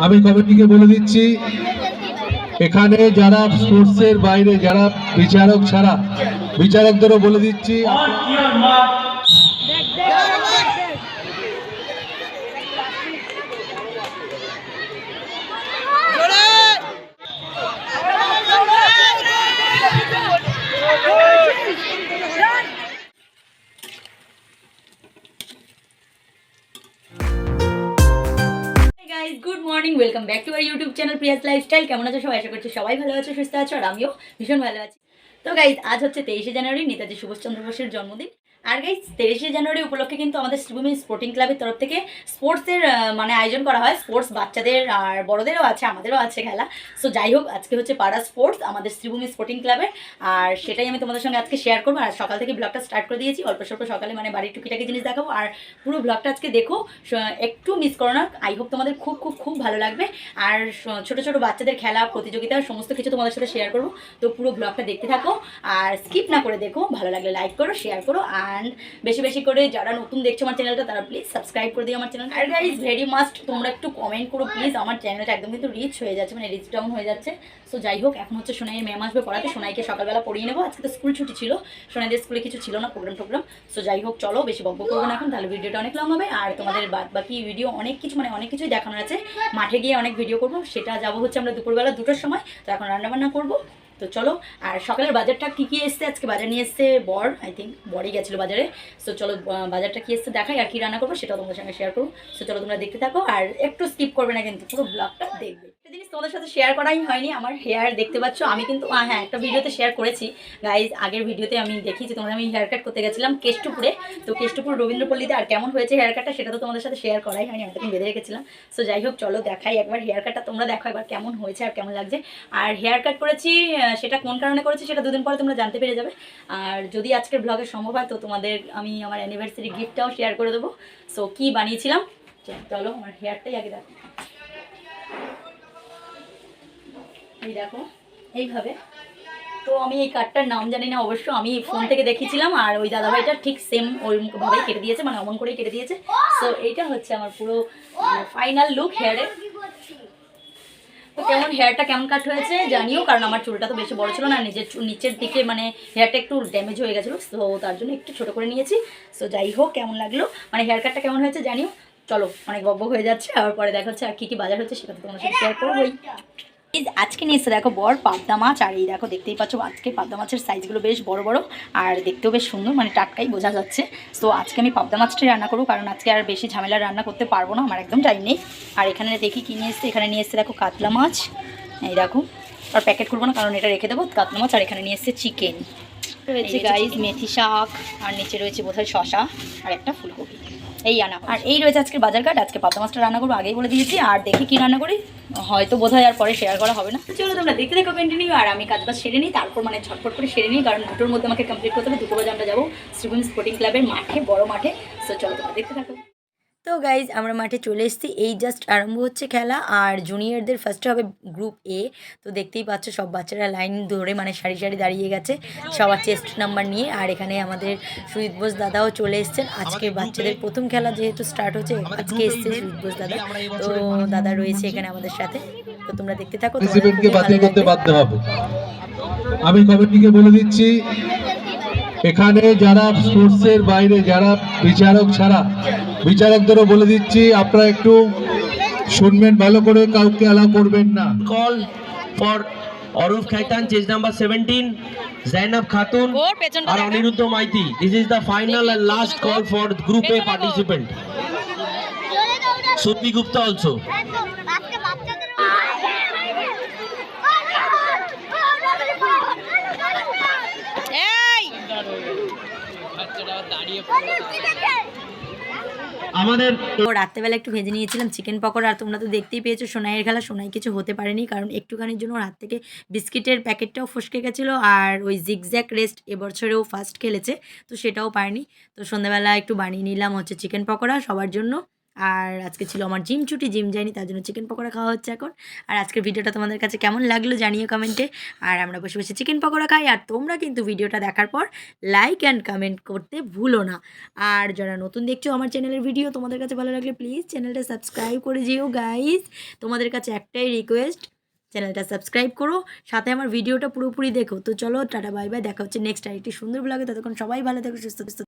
আমি কমিটিকে বলে দিচ্ছি এখানে যারা স্পোর্টসের বাইরে যারা বিচারক ছাড়া বিচারকদেরও বলে দিচ্ছি good morning, welcome back to our YouTube channel Priyas lifestyle. কেমন আছো সবাই? আশা করছি সবাই ভালো আছো, সুস্থ আছো, আর আমিও ভীষণ ভালো আছি। তো গাইজ আজ হচ্ছে তেইশে জানুয়ারি, নেতাজি সুভাষচন্দ্র বোসের জন্মদিন। আর গাইজ তেইশে জানুয়ারি উপলক্ষে কিন্তু আমাদের শ্রীভূমি স্পোর্টিং ক্লাবের তরফ থেকে স্পোর্টসের মানে আয়োজন করা হয়। স্পোর্টস বাচ্চাদের আর বড়দেরও আছে, আমাদেরও আছে খেলা। সো যাই হোক, আজকে হচ্ছে পাড়া স্পোর্টস আমাদের শ্রীভূমি স্পোর্টিং ক্লাবের আর সেটাই আমি তোমাদের সঙ্গে আজকে শেয়ার করব। আর সকাল থেকে ব্লগটা স্টার্ট করে দিয়েছি। অল্প স্বল্প সকালে মানে বাড়ির টুকিটাকি জিনিস দেখাবো। আর পুরো ব্লগটা আজকে দেখো একটু মিস করো না। আই হোপ তোমাদের খুব খুব খুব ভালো লাগবে। আর ছোট ছোট বাচ্চাদের খেলা, প্রতিযোগিতা, সমস্ত কিছু তোমাদের সাথে শেয়ার করব। তো পুরো ব্লগটা দেখতে থাকো। আর স্কিপ না করে দেখো। ভালো লাগলে লাইক করো শেয়ার করো। অ্যান্ড বেশি বেশি করে যারা নতুন দেখছ আমার চ্যানেলটা তারা প্লিজ সাবস্ক্রাইব করে দিও আমার চ্যানেল আর গাইজ ভেরি মাস্ট তোমরা একটু কমেন্ট করো প্লিজ আমার চ্যানেলটা একদম কিন্তু রিচ হয়ে যাচ্ছে মানে রিচ ডাউন হয়ে যাচ্ছে। সো যাই হোক এখন হচ্ছে সোনাইয়ের ম্যাম আসবে পড়াতে। সোনাইকে সকালবেলা পড়িয়ে নেব। আজকে তো স্কুল ছুটি ছিল। সোনাইদের স্কুলে কিছু ছিল না প্রোগ্রাম টোগ্রাম। সো যাই হোক চলো বেশি বকব করব না এখন। তাহলে ভিডিওটা অনেক লং হবে। আর তোমাদের বাদ বাকি ভিডিও অনেক কিছু মানে অনেক কিছুই দেখানোর আছে। মাঠে গিয়ে অনেক ভিডিও করব। সেটা যাব হচ্ছে আমরা দুপুরবেলা দুটোর সময়। তো এখন রান্নাবান্না করব। তো চলো, আর সকালের বাজারটা কী কী এসছে? আজকে বাজার নিয়ে এসছে বর আই থিঙ্ক বরই গেছিল বাজারে। সো চলো বাজারটা কী এসছে দেখাই আর কী রান্না করব সেটাও তোমাদের সঙ্গে শেয়ার করব। সো চলো তোমরা দেখতে থাকো আর একটু স্কিপ করবে না কিন্তু, পুরো ব্লগটা দেখবে। জিনিস তোমাদের সাথে শেয়ার করাই হয়নি, আমার হেয়ার দেখতে পাচ্ছ, আমি কিন্তু হ্যাঁ একটা ভিডিওতে শেয়ার করেছি। গাইজ আগের ভিডিওতে আমি দেখিয়েছি, তোমাদের আমি হেয়ার কাট করতে গেছিলাম কেষ্টপুরে। তো কেষ্টপুর রবীন্দ্রপল্লীতে আর কেমন হয়েছে হেয়ার কাটটা সেটা তো তোমাদের সাথে শেয়ার করাই হয়নি, আমি তখন বেঁধে রেখেছিলাম। সো যাই হোক, চলো দেখাই একবার হেয়ার কাটটা তোমরা দেখো একবার কেমন হয়েছে আর কেমন লাগছে। আর হেয়ার কাট করেছি সেটা কোন কারণে করেছি সেটা দুদিন পরে তোমরা জানতে পেরে যাবে। আর যদি আজকের ব্লগে সম্ভব হয়, তো তোমাদের আমি আমার অ্যানিভার্সারি গিফটটাও শেয়ার করে দেবো। সো কী বানিয়েছিলাম? চলো, আমার হেয়ারটাই আগে দেখো এই দেখো, এইভাবে। তো আমি এই কার্ডটার নাম জানি না, অবশ্য আমি ফোন থেকে দেখেছিলাম আর ওই দাদাভাইটা ঠিক সেম ওইভাবেই কেটে দিয়েছে মানে অমন করেই কেটে দিয়েছে। সো এইটা হচ্ছে আমার পুরো ফাইনাল লুক হেয়ারের তো কেমন হেয়ারটা কেমন কাট হয়েছে জানিও, কারণ আমার চুলটা তো বেশি বড় ছিল না, নিজের নিচের দিকে মানে হেয়ারটা একটু ড্যামেজ হয়ে গেছিল তো তার জন্য একটু ছোট করে নিয়েছি। সো যাই হোক, কেমন লাগল? মানে হেয়ার কাটটা কেমন হয়েছে জানিও? চলো, অনেক বব্ব হয়ে যাচ্ছে আর পরে দেখা হচ্ছে আর কী কী বাজার হচ্ছে সেটা তো তোমার সাথে শেয়ার করবোই। এই আজকে নিয়ে এসে দেখো বর পাবদা মাছ আর এই দেখো দেখতেই পাচ্ছ আজকে পাবদা মাছের সাইজগুলো বেশ বড় বড় আর দেখতেও বেশ সুন্দর মানে টাটকাই বোঝা যাচ্ছে। তো আজকে আমি পাবদা মাছটাই রান্না করব কারণ আজকে আর বেশি ঝামেলা রান্না করতে পারব না আমার একদম টাইম নেই। আর এখানে দেখি কি নিয়ে এসছে এখানে নিয়ে এসছে দেখো কাতলা মাছ এই দেখো। আর প্যাকেট করব না কারণ এটা রেখে দেবো কাতলা মাছ আর এখানে নিয়ে এসছে চিকেন রয়েছে গাইজ মেথি শাক আর নিচে রয়েছে বোধহয় শশা আর একটা ফুলকপি। এই আনা। আর এই রয়েছে আজকে বাজার কাট আজকে পাতা মাছটা রান্না করব, আগেই বলে দিয়েছি। আর দেখি কি রান্না করি, হয়তো বোধহয় আর পরে শেয়ার করা হবে না। চলো তোমরা দেখতে দেখো কন্টিনিউ আর আমি কাজ বাজ সেরে নিই, তারপর মানে ছটফট করে সেরে নিই, কারণ দুটোর মধ্যে আমাকে কমপ্লিট করতে হবে, দুটো বাজে আমরা যাব স্পোর্টিং ক্লাবের মাঠে, বড় মাঠে। সো চলো তোমরা দেখতে থাকো। তো গাইজ আমরা মাঠে চলে এসেছি। এই জাস্ট আরম্ভ হচ্ছে খেলা আর জুনিয়রদের ফার্স্টে হবে গ্রুপ এ তো দেখতেই পাচ্ছ সব বাচ্চারা লাইন ধরে মানে সারি সারি দাঁড়িয়ে গেছে সবার চেস্ট নাম্বার নিয়ে। আর এখানে আমাদের সুজিত বোস দাদাও চলে এসছেন। আজকে বাচ্চাদের প্রথম খেলা যেহেতু স্টার্ট হচ্ছে আজকে এসছে সুজিত বোস দাদা। তো দাদা রয়েছে এখানে আমাদের সাথে। তো তোমরা দেখতে থাকো তোমাদের প্রেসিডেন্টকে খুবই বাতিল করতে বাধ্য হবে। আমি কমিটিকে বলে দিচ্ছি এখানে যারা স্পোর্টসের বাইরে যারা বিচারক ছাড়া বিচারকদেরও বলে দিচ্ছি আপনারা একটু শুনবেন ভালো করে কাউকে আলাপ করবেন না। Call for Aroof Khaitan chest number seventeen Zainab Khatun R Aniruddha Maity. This is the final and last call for গ্রুপে পার্টিসিপেন্ট সুতি গুপ্তা অলসো আমাদের তো রাত্রেবেলা একটু ভেজে নিয়েছিলাম চিকেন পকোড়া আর তোমরা তো দেখতেই পেয়েছ সোনাইয়ের খেলা সোনাই কিছু হতে পারেনি কারণ একটুখানির জন্য ওর হাত থেকে বিস্কিটের প্যাকেটটাও ফসকে গেছিল আর ওই জিগজ্যাক রেস্ট এবছরেও ফার্স্ট খেলেছে তো সেটাও পারেনি। তো সন্ধ্যাবেলা একটু বানিয়ে নিলাম হচ্ছে চিকেন পকোড়া সবার জন্য। আর আজকে ছিল আমার জিম ছুটি জিম যাইনি, তার জন্য চিকেন পকোড়া খাওয়া হচ্ছে এখন। আর আজকের ভিডিওটা তোমাদের কাছে কেমন লাগল জানিও কমেন্টে আর আমরা বসে বসে চিকেন পকোড়া খাই, আর তোমরা কিন্তু ভিডিওটা দেখার পর লাইক অ্যান্ড কমেন্ট করতে ভুলো না। আর যারা নতুন দেখছ আমার চ্যানেলের ভিডিও তোমাদের কাছে ভালো লাগলে প্লিজ চ্যানেলটা সাবস্ক্রাইব করে যেও গাইস তোমাদের কাছে একটাই রিকোয়েস্ট চ্যানেলটা সাবস্ক্রাইব করো, সাথে আমার ভিডিওটা পুরোপুরি দেখো। তো চলো, টাটা বাই বাই দেখা হচ্ছে নেক্সট আরেকটি সুন্দর ব্লগে ততক্ষণ সবাই ভালো থেকো, সুস্থ সুস্থ